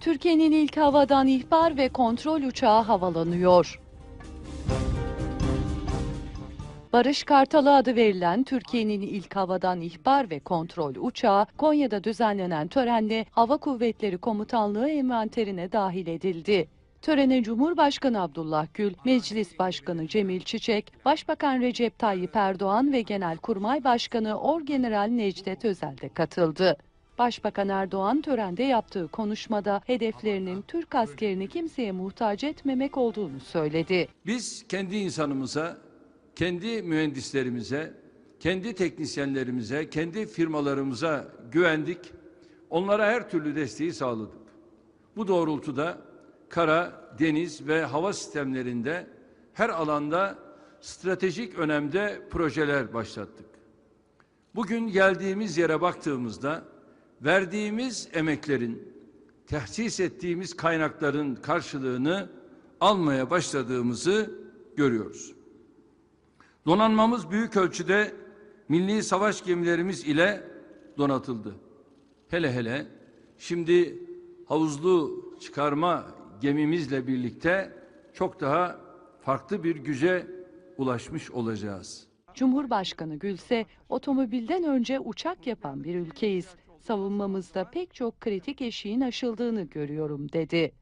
Türkiye'nin ilk havadan ihbar ve kontrol uçağı havalanıyor. Barış Kartalı adı verilen Türkiye'nin ilk havadan ihbar ve kontrol uçağı Konya'da düzenlenen törenle Hava Kuvvetleri Komutanlığı envanterine dahil edildi. Törene Cumhurbaşkanı Abdullah Gül, Meclis Başkanı Cemil Çiçek, Başbakan Recep Tayyip Erdoğan ve Genelkurmay Başkanı Orgeneral Necdet Özel de katıldı. Başbakan Erdoğan törende yaptığı konuşmada hedeflerinin Türk askerini kimseye muhtaç etmemek olduğunu söyledi. Biz kendi insanımıza, kendi mühendislerimize, kendi teknisyenlerimize, kendi firmalarımıza güvendik. Onlara her türlü desteği sağladık. Bu doğrultuda kara, deniz ve hava sistemlerinde her alanda stratejik önemde projeler başlattık. Bugün geldiğimiz yere baktığımızda verdiğimiz emeklerin, tahsis ettiğimiz kaynakların karşılığını almaya başladığımızı görüyoruz. Donanmamız büyük ölçüde milli savaş gemilerimiz ile donatıldı. Hele hele şimdi havuzlu çıkarma gemimizle birlikte çok daha farklı bir güce ulaşmış olacağız. Cumhurbaşkanı Gülse, otomobilden önce uçak yapan bir ülkeyiz. Savunmamızda pek çok kritik eşiğin aşıldığını görüyorum dedi.